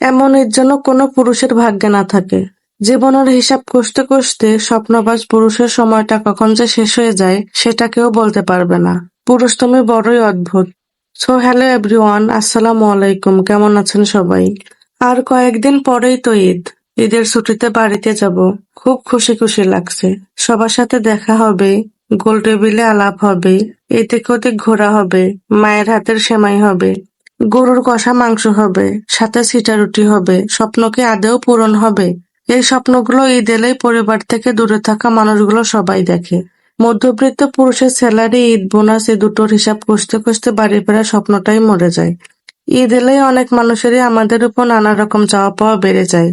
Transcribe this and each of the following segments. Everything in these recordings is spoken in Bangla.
এমন ঈদ যেন কোনো পুরুষের ভাগ্যে না থাকে। জীবনের হিসাব কষতে কষতে স্বপ্নবাজ পুরুষের সময়টা কখন যে শেষ হয়ে যায়, সেটা কেউ বলতে পারবে না। পুরুষ তুমি বড়ই অদ্ভুত। সো হ্যালো এভরিওয়ান আসসালামু আলাইকুম, কেমন আছেন সবাই? আর কয়েকদিন পরেই তো ঈদ। ঈদের ছুটিতে বাড়িতে যাব। খুব খুশি খুশি লাগছে। সবার সাথে দেখা হবে, গোল টেবিলে আলাপ হবে, এদিক ওদিক ঘোরা হবে, মায়ের হাতের সেমাই হবে। গরুর কষা মাংস হবে, সাথে সিটা রুটি হবে স্বপ্ন কি আদেও পূরণ হবে। এই স্বপ্নগুলো ঈদ এলেই পরিবার থেকে দূরে থাকা মানুষগুলো সবাই দেখে। মধ্যবিত্ত পুরুষের স্যালারি, ঈদ বোনাস, এ দুটোর হিসাব কষতে কষতে বাড়ি ফেরার স্বপ্নটাই মরে যায়। ঈদ এলেই অনেক মানুষেরই আমাদের উপর নানা রকম চাওয়া পাওয়া বেড়ে যায়।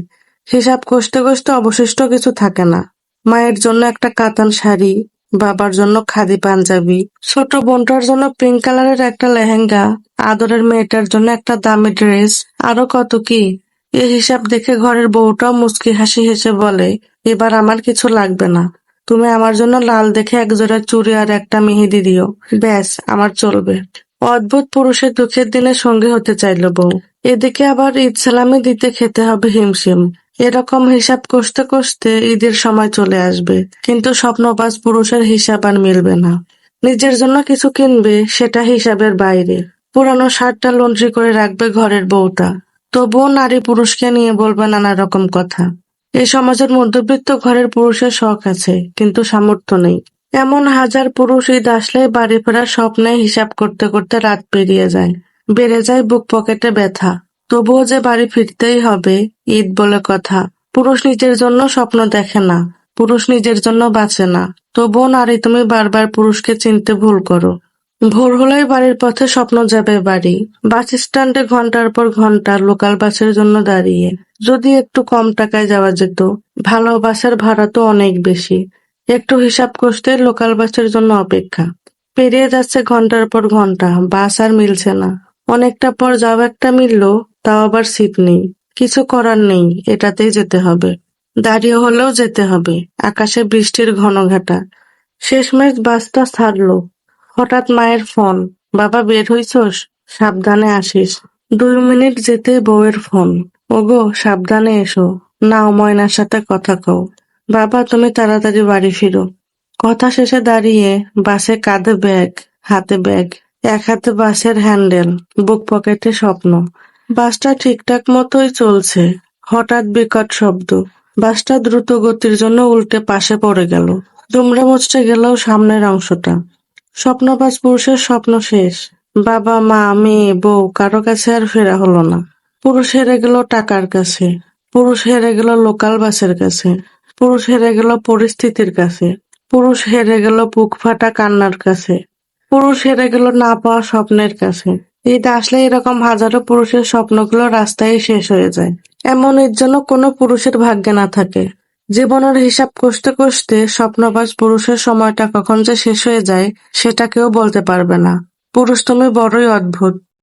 হিসাব কষতে কষতে অবশিষ্ট কিছু থাকে না। মায়ের জন্য একটা কাতান শাড়ি বাবার জন্য খাদি পাঞ্জাবি। ছোট বোনটার জন্য পিঙ্ক কালারের একটা লেহেঙ্গা। আদরের মেয়েটার জন্য একটা দামি ড্রেস আরও কত কি? এই হিসাব দেখে ঘরের বউটাও মুচকি হাসি হেসে বলে, এবার আমার কিছু লাগবে না। তুমি আমার জন্য লাল দেখে এক জোড়া চুড়ি আর একটা মেহেদি দিও। ব্যাস, আমার চলবে। অদ্ভুত পুরুষের দুঃখের দিনে সঙ্গে হতে চাইল বউ। এদিকে আবার ঈদ সালামি দিতে খেতে হবে হিমশিম। এরকম হিসাব কষতে কষতে ঈদের সময় চলে আসবে। কিন্তু স্বপ্নবাজ পুরুষের হিসাব আর মিলবে না। নিজের জন্য কিছু কিনবে, সেটা হিসাবের বাইরে। পুরানো শার্টটা লন্ড্রি করে রাখবে ঘরের বউটা। তবুও নারী পুরুষকে নিয়ে বলবে নানা রকম কথা। এই সমাজের মধ্যবিত্ত ঘরের পুরুষের শখ আছে, কিন্তু সামর্থ্য নেই। এমন হাজার পুরুষ ঈদ আসলেই বাড়ি ফেরার স্বপ্নে হিসাব করতে করতে রাত পেরিয়ে যায়। বেড়ে যায় বুক পকেটে ব্যথা। তবুও যে বাড়ি ফিরতেই হবে, ঈদ বলে কথা। পুরুষ নিজের জন্য স্বপ্ন দেখে না, পুরুষ নিজের জন্য বাঁচে না। তবুও নারী, তুমি বারবার পুরুষকে চিনতে ভুল করো। ভোর হলেই বাড়ির পথে স্বপ্ন যাবে বাড়ি। বাস স্ট্যান্ডে ঘণ্টার পর ঘণ্টা লোকাল বাসের জন্য দাঁড়িয়ে। যদি একটু কম টাকায় যাওয়া যেত, ভালো বাসের ভাড়া তো অনেক বেশি। একটু হিসাব কষতে লোকাল বাসের জন্য অপেক্ষা। পেরিয়ে যাচ্ছে ঘণ্টার পর ঘণ্টা, বাস আর মিলছে না। অনেকটা পর যাও একটা মিললো, তাও আবার সিট নেই। কিছু করার নেই, এটাতেই যেতে হবে। দাঁড়িয়ে হলেও যেতে হবে। আকাশে বৃষ্টির ঘন ঘাটা। শেষমেশ বাসটা ছাড়লো হঠাৎ মায়ের ফোন। বাবা, বের হইছস? সাবধানে আসিস। দুই মিনিট যেতে বউয়ের ফোন। ওগো, সাবধানে এসো। নাও ময়নার সাথে কথা কও। বাবা, তুমি তাড়াতাড়ি বাড়ি ফিরো। কথা শেষে দাঁড়িয়ে বাসে কাঁধে ব্যাগ, হাতে ব্যাগ। এক হাতে বাসের হ্যান্ডেল, বুক পকেটে স্বপ্ন। বাসটা ঠিকঠাক মতোই চলছে। হঠাৎ বিকট শব্দ। বাসটা দ্রুত গতির জন্য উল্টে পাশে পড়ে গেল। দুমড়ে মুচড়ে গেলেও সামনের অংশটা। স্বপ্নবাজ পুরুষের স্বপ্ন শেষ। বাবা, মা, মেয়ে, বউ, কারও কাছে আর ফেরা হলো না। পুরুষ হেরে গেল টাকার কাছে। পুরুষ হেরে গেল লোকাল বাসের কাছে। পুরুষ হেরে গেল পরিস্থিতির কাছে। পুরুষ হেরে গেল বুক ফাটা কান্নার কাছে। পুরুষ হেরে গেল না পাওয়া স্বপ্নের কাছে। ঈদ আসলে এরকম হাজারো পুরুষের স্বপ্নগুলো রাস্তায় শেষ হয়ে যায়। এমন ঈদ জন্য কোনো পুরুষের ভাগ্যে না থাকে। জীবনের হিসাব কষতে কষতে স্বপ্নবাজ পুরুষের সময়টা কখন যে শেষ হয়ে যায়, সেটা কেউ বলতে পারবে না। পুরুষ তুমি বড়ই অদ্ভুত।